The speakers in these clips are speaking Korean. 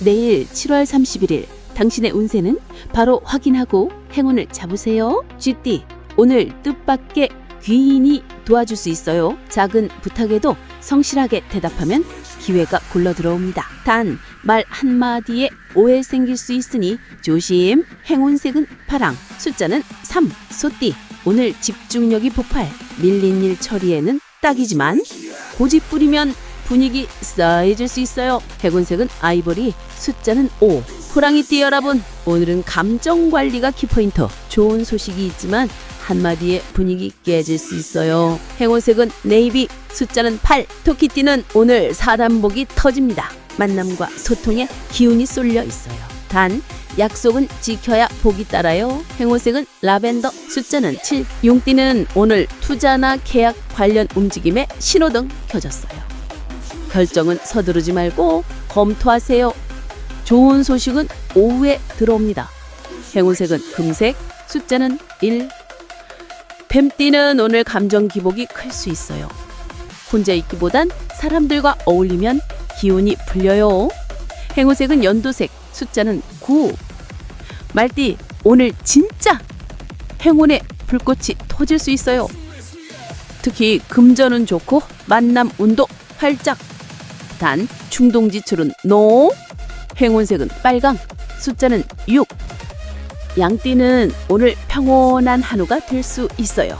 내일 7월 31일 당신의 운세는 바로 확인하고 행운을 잡으세요. 쥐띠 오늘 뜻밖의 귀인이 도와줄 수 있어요. 작은 부탁에도 성실하게 대답하면 기회가 굴러 들어옵니다. 단 말 한마디에 오해 생길 수 있으니 조심. 행운색은 파랑, 숫자는 3, 소띠. 오늘 집중력이 폭발, 밀린 일 처리에는 딱이지만 고집 부리면 분위기 싸해질 수 있어요. 행운색은 아이보리, 숫자는 5. 호랑이띠 여러분, 오늘은 감정 관리가 키포인트. 좋은 소식이 있지만 한마디에 분위기 깨질 수 있어요. 행운색은 네이비, 숫자는 8. 토끼띠는 오늘 사단복이 터집니다. 만남과 소통에 기운이 쏠려 있어요. 단, 약속은 지켜야 복이 따라요. 행운색은 라벤더, 숫자는 7. 용띠는 오늘 투자나 계약 관련 움직임에 신호등 켜졌어요. 결정은 서두르지 말고 검토하세요. 좋은 소식은 오후에 들어옵니다. 행운색은 금색, 숫자는 1. 뱀띠는 오늘 감정 기복이 클 수 있어요. 혼자 있기보단 사람들과 어울리면 기운이 풀려요. 행운색은 연두색, 숫자는 9. 말띠, 오늘 진짜 행운의 불꽃이 터질 수 있어요. 특히 금전은 좋고 만남 운도 활짝. 단 충동 지출은 NO. 행운색은 빨강, 숫자는 6. 양띠는 오늘 평온한 한우가 될 수 있어요.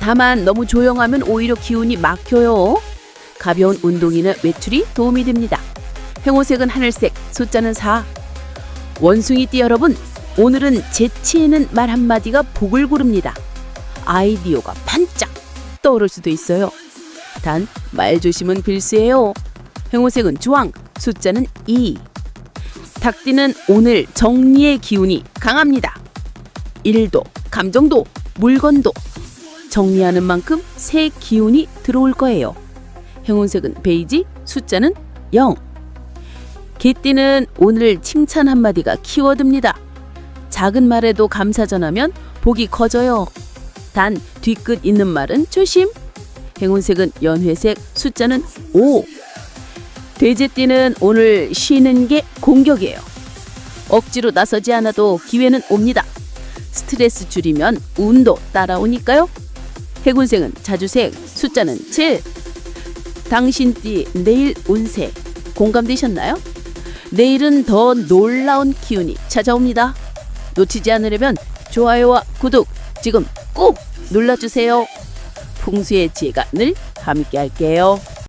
다만 너무 조용하면 오히려 기운이 막혀요. 가벼운 운동이나 외출이 도움이 됩니다. 행운색은 하늘색, 숫자는 4. 원숭이띠 여러분, 오늘은 재치 있는 말 한마디가 복을 고릅니다. 아이디어가 반짝 떠오를 수도 있어요. 단 말 조심은 필수예요. 행운색은 주황, 숫자는 2. 닭띠는 오늘 정리의 기운이 강합니다. 일도, 감정도, 물건도 정리하는 만큼 새 기운이 들어올 거예요. 행운색은 베이지, 숫자는 0. 개띠는 오늘 칭찬 한마디가 키워드입니다. 작은 말에도 감사 전하면 복이 커져요. 단 뒤끝 있는 말은 조심. 행운색은 연회색, 숫자는 5. 돼지띠는 오늘 쉬는 게 공격이에요. 억지로 나서지 않아도 기회는 옵니다. 스트레스 줄이면 운도 따라오니까요. 해군색은 자주색, 숫자는 7. 당신 띠 내일 운세 공감되셨나요? 내일은 더 놀라운 기운이 찾아옵니다. 놓치지 않으려면 좋아요와 구독 지금 꼭 눌러주세요. 풍수의 지혜가 늘 함께 할게요.